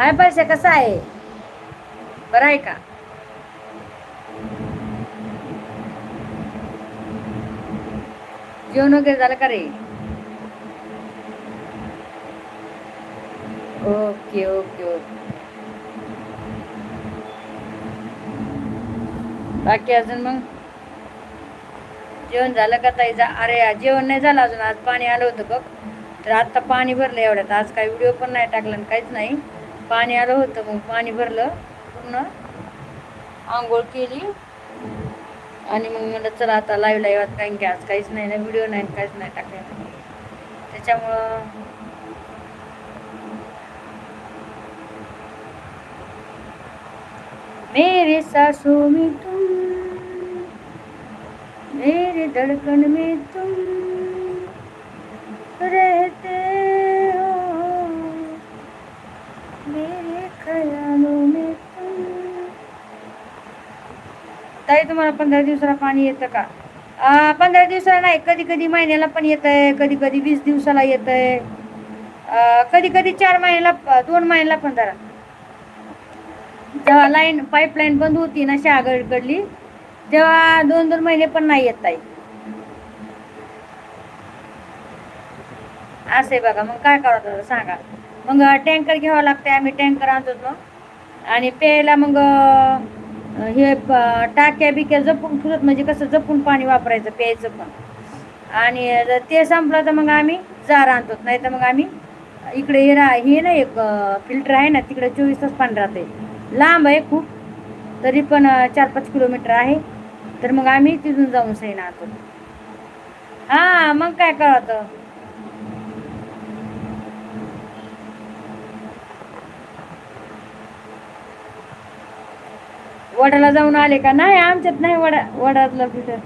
हाय पैसे कसा आहे? बरं आहे का? जेवण वगैरे झालं का रे? Okay okay okay. बाकी अजून मग? जेवण झालं का ताई? जा. अरे जेवण नाही झालं अजून. आज पाणी आलं होतं बघ. तर आत्ता पाणी भरलं एवढ्यात. आज काही व्हिडिओ पण नाही टाकला आणि काहीच नाही. पाणी आलं होतं मग पाणी भरलं पूर्ण आंघोळ केली. आणि मग म्हणलं चला आता लाईव्ह लाईव्ह कारण की आज काहीच नाही ना व्हिडिओ नाही काहीच नाही टाकलेलं त्याच्यामुळं मेरे सासू मी तुम मेरे धड़कन में तुम रहते हो मेरे ख्यालों में तुम ताई तुम्हाला पंधरा दिवसाला पाणी येतं का? पंधरा दिवसाला नाही कधी कधी महिन्याला पण येत आहे कधी कधी वीस दिवसाला येत आहे कधी कधी चार महिन्याला दोन महिन्याला पण धरा. जेव्हा लाईन पाईपलाईन बंद होती ना शहागडकडली तेव्हा दोन दोन महिने पण नाही येत ताई. असे आहे बघा मग काय करावं सांगा. मग टँकर घ्यावं लागते आम्ही टँकर आणतो मग. आणि प्यायला मग हे टाक्या बिक्या जपून ठेवत म्हणजे कसं जपून पाणी वापरायचं प्यायचं पण. आणि जर ते संपलं तर मग आम्ही जार आणतो नाही तर मग आम्ही इकडे हे रा हे ना एक फिल्टर आहे ना तिकडे चोवीस तास पाणी राहते लांब आहे खूप तरी पण चार पाच किलोमीटर आहे. तर मग आम्ही तिथून जाऊन सैन आणतो हां मग काय कळतं? वडाला जाऊन आले का? नाही आमच्यात नाही वडा वडातलं फिल्टर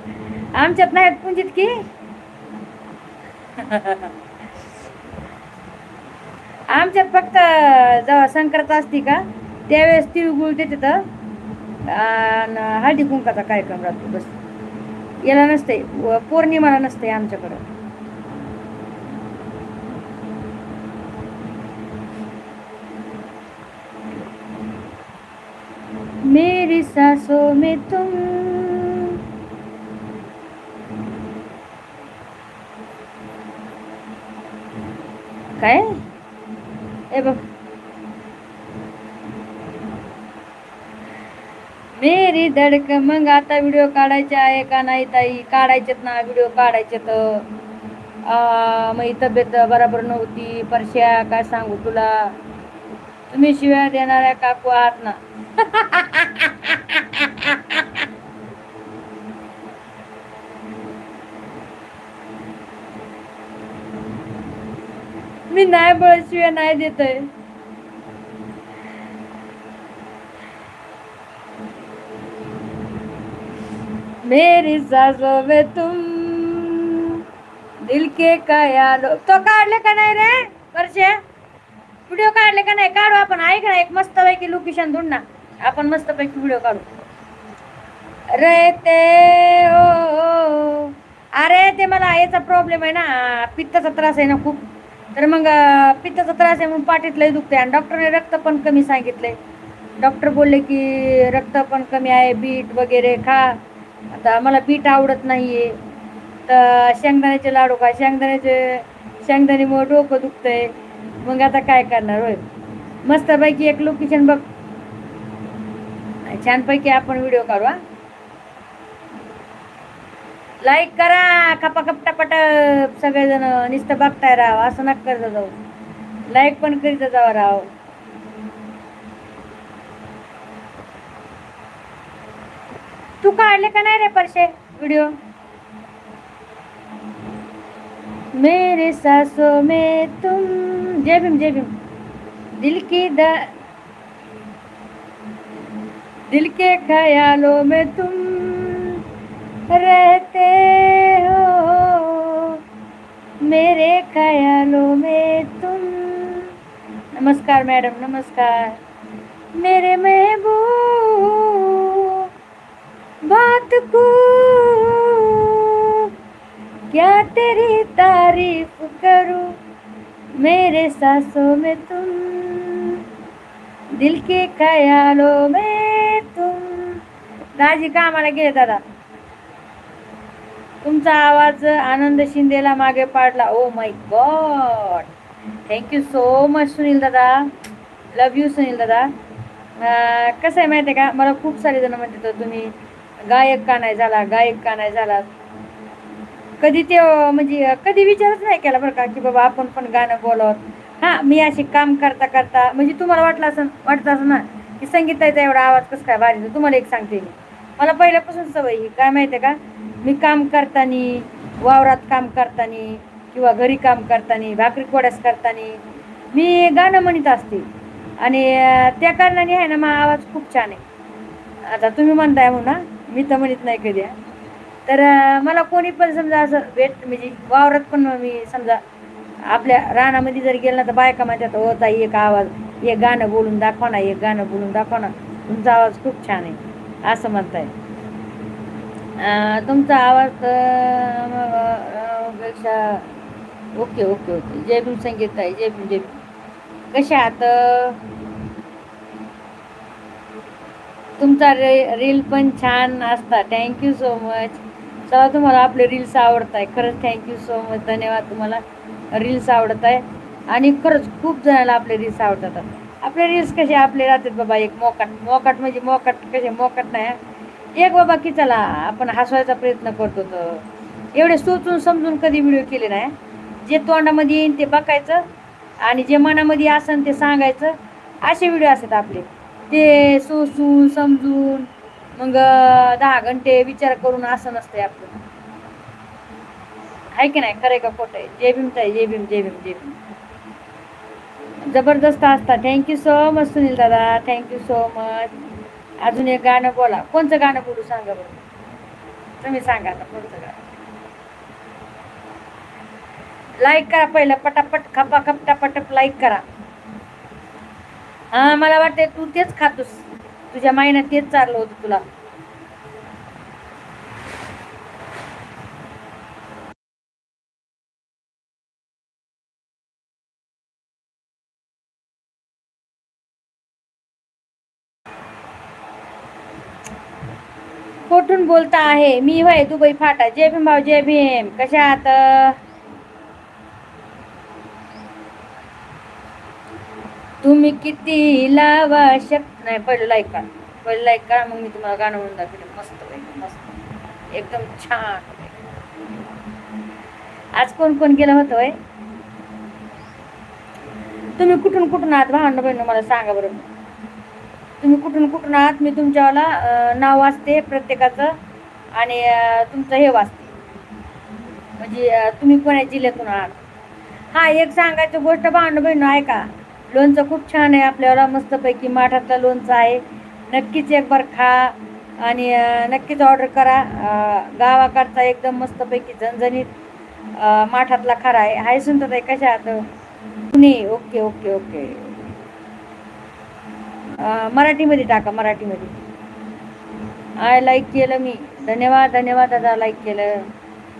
आमच्यात नाहीत पुंजित की. आमच्यात फक्त जेव्हा संक्रांत असती का त्यावेळेस तिळगुळ देते तर हळदी कुंकाचा कार्यक्रम राहतो बस. याला नसते पौर्णिमाला नसते आमच्याकडं. मेरी सांसों में तुम। काय? ए बघ. मेरी धडक मग आता व्हिडिओ काढायचे आहे का नाही ताई? काढायचेत ना व्हिडिओ काढायचे तर मग ही तब्येत बरोबर नव्हती. परश्या काय सांगू तुला? तुम्ही शिव्या देणाऱ्या काकू आहात ना. मी नाही बळशिवाय नाही देत आहे मेरी सासो में तुम दिल के कयालो. तो काढले का नाही रे वर्षे? व्हिडिओ काढले का नाही? काढू आपण. ऐक ना एक मस्त पैकी लोकेशन धुंड ना. आपण मस्त पैकी व्हिडिओ काढू रहते हो अरे ते मला याचा प्रॉब्लेम आहे ना. पित्ताचा त्रास आहे ना खूप. तर मग पित्ताचा त्रास आहे म्हणून पाठीतलंही दुखते आणि डॉक्टरने रक्त पण कमी सांगितलंय. डॉक्टर बोलले की रक्त पण कमी आहे बीट वगैरे खा. आता मला बीट आवडत नाहीये. तर शेंगदाण्याचे लाडू खा. शेंगदाण्याचे शेंगदाण्यामुळे डोकं दुखतंय. मग आता काय करणार होय? मस्तपैकी एक लोकेशन बघ. छानपैकी आपण व्हिडिओ काढू हा. लाईक करा खपाखप टपाटप सगळेजण नुसतं बघताय राव असं नका करत जाऊ. लाईक पण करीत जावा राव. तू काढले का नाही रे परशे व्हिडिओ मेरे सासो में तुम जय भीम जय भीम. दिल की द दिल के ख्यालों में तुम रहते मेरे ख्यालों में तुम। नमस्कार मैडम, नमस्कार। मेरे महबूब, बात को। क्या तेरी तारीफ़ करूँ? मेरे सांसों में तुम। दिल के ख्यालों में तुम। दाजी कामाला गेले दादा। तुमचा आवाज आनंद शिंदेला मागे पाडला. ओ my god thank you so much Sunil दादा. लव यू सुनील दादा. कसं आहे माहिती आहे का? मला खूप सारे जण म्हणतात तुम्ही गायक का नाही झाला? गायक का नाही झाला? कधी ते म्हणजे कधी विचारच नाही केला बरं का की बाबा आपण पण गाणं बोलावं. हां मी असे काम करता करता म्हणजे तुम्हाला वाटलं असं वाटतं असं ना की संगीताचा एवढा आवाज कसं काय भारी तुम्हाला एक सांगते मी. मला पहिल्यापासून सवय ही काय माहिती आहे का? मी काम करताना वावरात काम करताना किंवा घरी काम करताना भाकरी कोड्यास करताना मी गाणं म्हणत असते. आणि त्या कारणाने आहे ना मा आवाज खूप छान आहे. आता तुम्ही म्हणताय म्हणा ना मी तर म्हणत नाही कधी तर मला कोणी पण समजा असं भेट म्हणजे वावरात पण मी समजा आपल्या रानामध्ये जर गेलं ना तर बायका म्हणतात हो ताई एक आवाज एक गाणं बोलून दाखवा ना एक गाणं बोलून दाखवा ना. तुमचा आवाज खूप छान आहे असं म्हणताय. तुमचा आवाजपेक्षा ओके ओके ओके. जय भीम संगीत आहे जय भीम जय भीम. कशा आहात? तुमचा रे रील पण छान असता. थँक्यू सो मच चला तुम्हाला आपले रील्स आवडत आहे खरंच थँक्यू सो मच धन्यवाद तुम्हाला. रील्स आवडत आहे आणि खरंच खूप जणांना आपले रील्स आवडतात. आपले रील्स कसे आपले राहतात बाबा? एक मोकाट मोकाट म्हणजे मोकाट कसे? मोकाट नाही एक बाबा की चला आपण हसवायचा प्रयत्न करतो तर. एवढे सोचून समजून कधी व्हिडिओ केले नाही. जे तोंडामध्ये येईन ते बघायचं आणि जे मनामध्ये असन ते सांगायचं. असे व्हिडिओ असतात आपले. ते सोचून समजून मग दहा घंटे विचार करून असं नसतंय आपलं. आहे की नाही? खरं आहे का खोटं आहे? जय भीम ताई जय भीम जय भीम जय भीम. जबरदस्त असता थँक्यू सो मच सुनील दादा. थँक्यू सो मच अजून एक गाणं बोला. कोणचं गाणं बोलू सांगा बरं? तुम्ही सांगा आता कोणतं गाणं? लाईक करा पहिलं पटापट खपा खपटापटप लाईक करा. हा मला वाटते तू तेच खातोस. तुझ्या माईनं तेच चाललं होतं तुला. कुठून बोलता आहे. मी होय दुबई फाटा. जय भीम भाऊ जय भीम. कशा आहात तुम्ही किती लावा शक नाही पहिलं लाईक करा. पहिलं लाईक करा मग मी तुम्हाला गाणं म्हणून दाखवलं मस्त मस्त. एकदम छान आज कोण कोण गेलं होतं वय तुम्ही कुठून कुठून आहात? भावंड बहिण मला सांगा बरं. तुम्ही कुठून कुठून आहात मी तुमच्यावाला नाव वाचते प्रत्येकाचं आणि तुमचं हे वाचते. म्हणजे तुम्ही कोण्या जिल्ह्यातून आहात. हा एक सांगायची गोष्ट भांडू बहिण ऐका. लोणचं खूप छान आहे आपल्याला मस्तपैकी माठातलं लोणचं आहे. नक्कीच एक बार खा आणि नक्कीच ऑर्डर करा. गावाकडचा एकदम मस्तपैकी झणझणीत माठातला खरा आहे. हाय सुनतात आहे कशा आहात? पुणे. Okay okay okay. मराठीमध्ये टाका मराठीमध्ये. आय लाईक केलं मी. धन्यवाद धन्यवाद दादा लाईक केलं.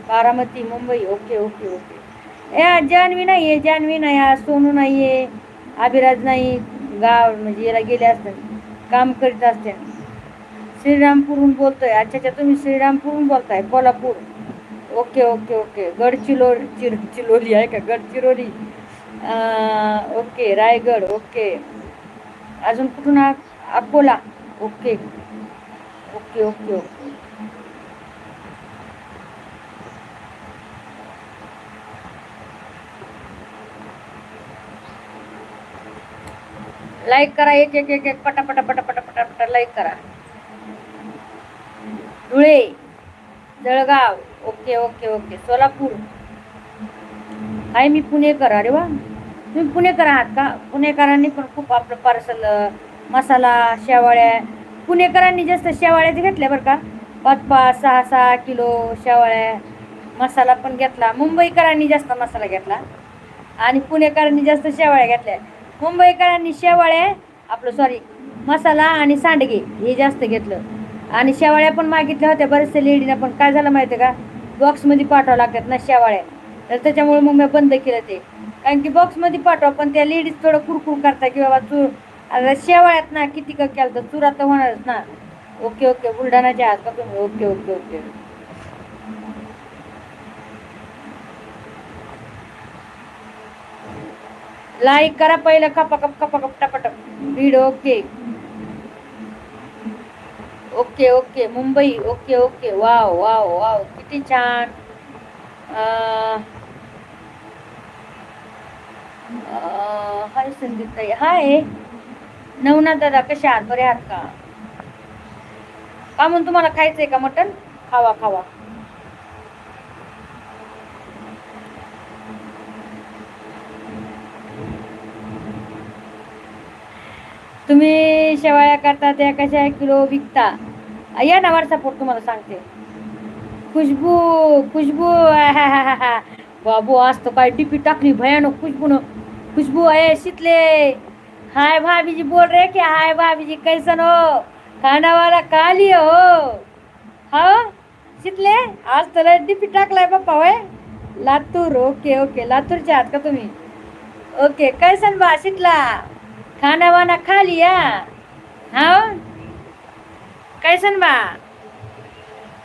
Baramati Mumbai okay okay okay ए जानवी नाही आहे जान्हवी नाही आज सोनू नाही आहे अभिराज नाही गाव म्हणजे याला गेले असतात काम करीत असते श्रीरामपूरहून बोलतोय अच्छा अच्छा तुम्ही श्रीरामपूरहून बोलताय कोल्हापूर. ओके ओके ओके गडचिलो चिर चिलोली आहे का? गडचिरोली. ओके रायगड ओके अजून कुठून आहात? Akola okay. Okay okay okay. Like करा एक एक एक एक पटा पटा पटा पटा पटा पटा लाईक करा. Dhule Jalgaon. Okay okay okay. Solapur. आहे मी पुणेकर. अरे वा. तुम्ही पुणेकर आहात का? पुणेकरांनी पण खूप आपलं पार्सल मसाला शेवाळ्या पुणेकरांनी जास्त शेवाळ्याच घेतल्या बरं का? पाच पाच सहा सहा किलो शेवाळ्या मसाला पण घेतला. मुंबईकरांनी जास्त मसाला घेतला. आणि पुणेकरांनी जास्त शेवाळ्या घेतल्या. मुंबईकरांनी शेवाळ्या आपलं सॉरी मसाला आणि सांडगे हे जास्त घेतलं. आणि शेवाळ्या पण मागितल्या होत्या बरेचसे लेडीना पण. काय झालं माहिती आहे का बॉक्समध्ये पाठवावं लागतात ना शेवाळ्या. तर त्याच्यामुळे मग मी बंद केलं ते. कारण की बॉक्समध्ये पाठवा पण त्या लेडीज थोडं कुरकुर करता की बाबा चूर. आता शेवाळ्यात ना किती का केलं तर चुरा तर होणारच ना. ओके ओके बुलढाणाच्या आत. का तुम्ही ओके ओके ओके. लाईक करा पहिलं खपा खप खपा खप टपाटप भीड okay okay okay Mumbai. Okay okay wow wow wow किती छान. हाय संदीप ताई हाय. नवनाथ दादा कशा आहात? बरे आहात का? का म्हणून तुम्हाला खायचंय का मटन खावा खावा. तुम्ही शेवाळ्या करता त्या कशा किलो विकता. या ना व्हॉट्सअपवर तुम्हाला सांगते. खुशबू खुशबू. बाबू आज तो काय डीपी टाकली भयानक खुशबू न खुशबू आहे शीतले. हाय भाभी जी बोल रहे क्या हाय भाभी जी कैसन हो? खाना वाला खा लियो हो. हा? शीतले आज तर लय टाकलाय पप्पा वय लातूर ओके ओके. लातूरचे आहात का तुम्ही? ओके कैसन बा शीतला? खाना वाना खा लिया कैसन बा?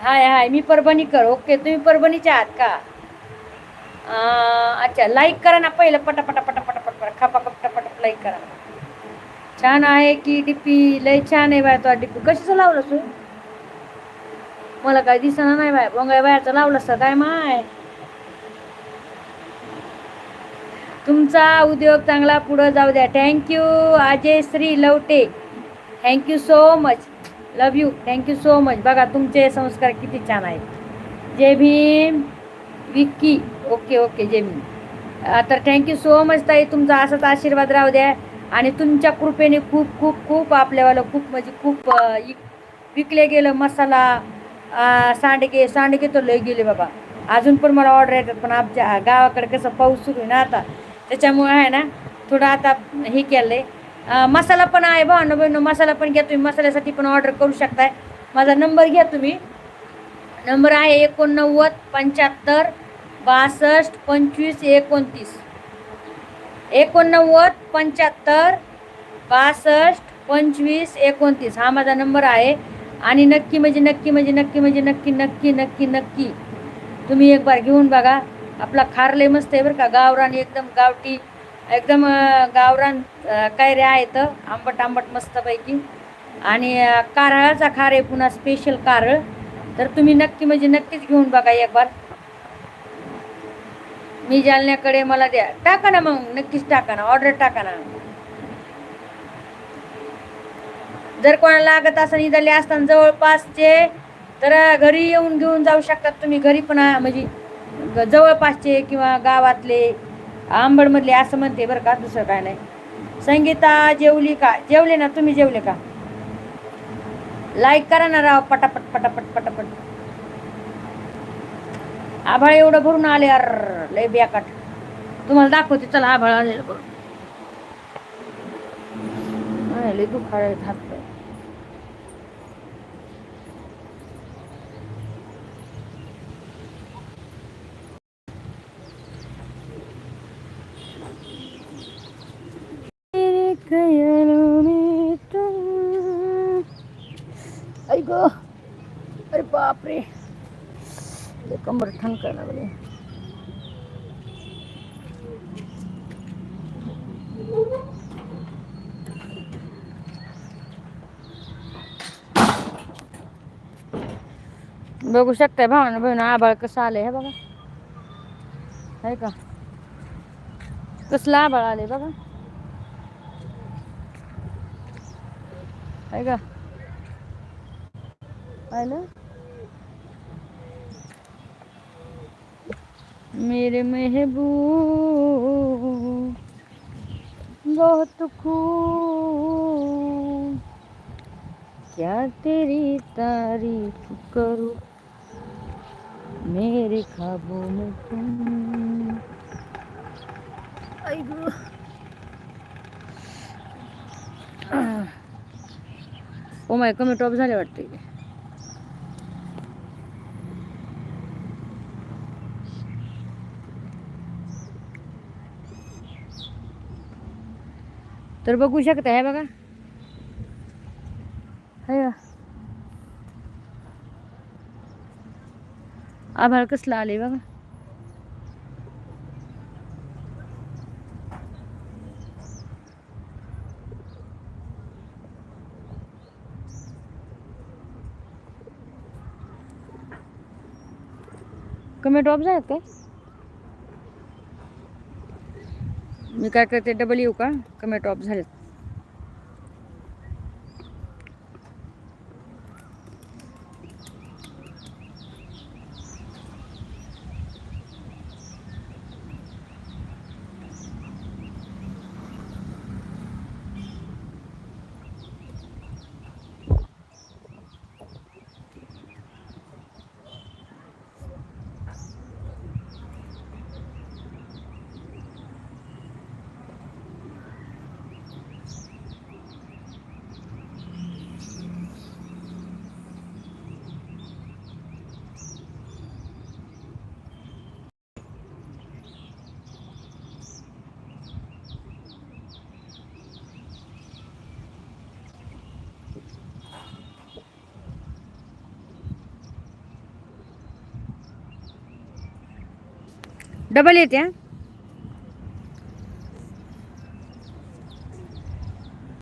हाय हाय मी परभणीकर. ओके तुम्ही परभणीच्या आहात का? अच्छा लाईक करा ना पहिलं पटापटा पटा पटा खपा खपटा पटा लाईक करा. छान आहे की डीपी लय छान आहे बाय तो डीपी कशाचं लावलं तू? मला काय दिसणार नाही बाय. बोंगाय बायाचं लावलं असतं काय माय? तुमचा उद्योग चांगला पुढं जाऊ द्या. Thank you Ajay Shri Lavate. Thank you so much love you thank you so much बघा तुमचे संस्कार किती छान आहेत. जय Bhim Vicky. Okay okay Gemini तर थँक्यू सो मच ताई तुमचा असाच आशीर्वाद राहू द्या. आणि तुमच्या कृपेने खूप खूप खूप आपल्यावालं खूप म्हणजे खूप विकले गेलं मसाला सांडगे सांडगे तर लय गेले बाबा. अजून पण मला ऑर्डर येतात पण आमच्या गावाकडे कसं पाऊस सुरू आहे ना आता त्याच्यामुळे आहे ना थोडं आता हे केलं आहे मसाला पण आहे भावना बहिणं मसाला पण घ्या तुम्ही मसाल्यासाठी पण ऑर्डर करू शकताय. माझा नंबर घ्या तुम्ही. नंबर आहे एकोणनव्वद पंच्याहत्तर बासष्ट पंचवीस एकोणतीस. एकोणनव्वद पंच्याहत्तर बासष्ट पंचवीस एकोणतीस. हा माझा नंबर आहे. आणि नक्की म्हणजे नक्की म्हणजे नक्की म्हणजे नक्की नक्की नक्की नक्की. तुम्ही एक बार घेऊन बघा. आपला खारले मस्त आहे बरं का. गावरान एकदम गावठी एकदम गावरान अं, कैऱ्या आहेत. आंबट आंबट मस्तपैकी. आणि कारळाचा खार आहे. पुन्हा स्पेशल कारळ. तर तुम्ही नक्की म्हणजे नक्कीच घेऊन बघा एक बार मी जालन्याकडे मला द्या. टाका ना मग नक्कीच टाका ना ऑर्डर टाका ना. जर कोणाला लागत असं निघाले असताना जवळपासचे तर घरी येऊन घेऊन जाऊ शकतात तुम्ही. घरी पण म्हणजे जवळपासचे किंवा गावातले आंबडमधले असं म्हणते बरं का दुसरं काय नाही. संगीता जेवली का? जेवले ना तुम्ही जेवले का? लाईक करा ना राव पटापट पटापट पटापट. आभाळ एवढं भरून आले अर लय ब्याकाट तुम्हाला दाखवते चला आभाळ आलेलं भरून. लय दुखाळ हात अरे बापरे. रे लय कंबर ठणकायला लागले बघू शकताय भावना बहिण आबाळ कसं आलंय हे बघा आहे का? कसलं आबाळ आलंय बघा आहे का? पाहिलं मेरे महबूब बहुत खूब। क्या तेरी तारीफ करूं? मेरे ख्वाबों में तुम. ओ माय कमेंट ऑफ झाले वाटते तर बघू शकता हे बघा? आभाळ कसलं आले बघा. कमेंट ऑफ़ झाल्यात काय? मी काय करते डबल येऊ का? कमी टॉप झालेत. डबल येते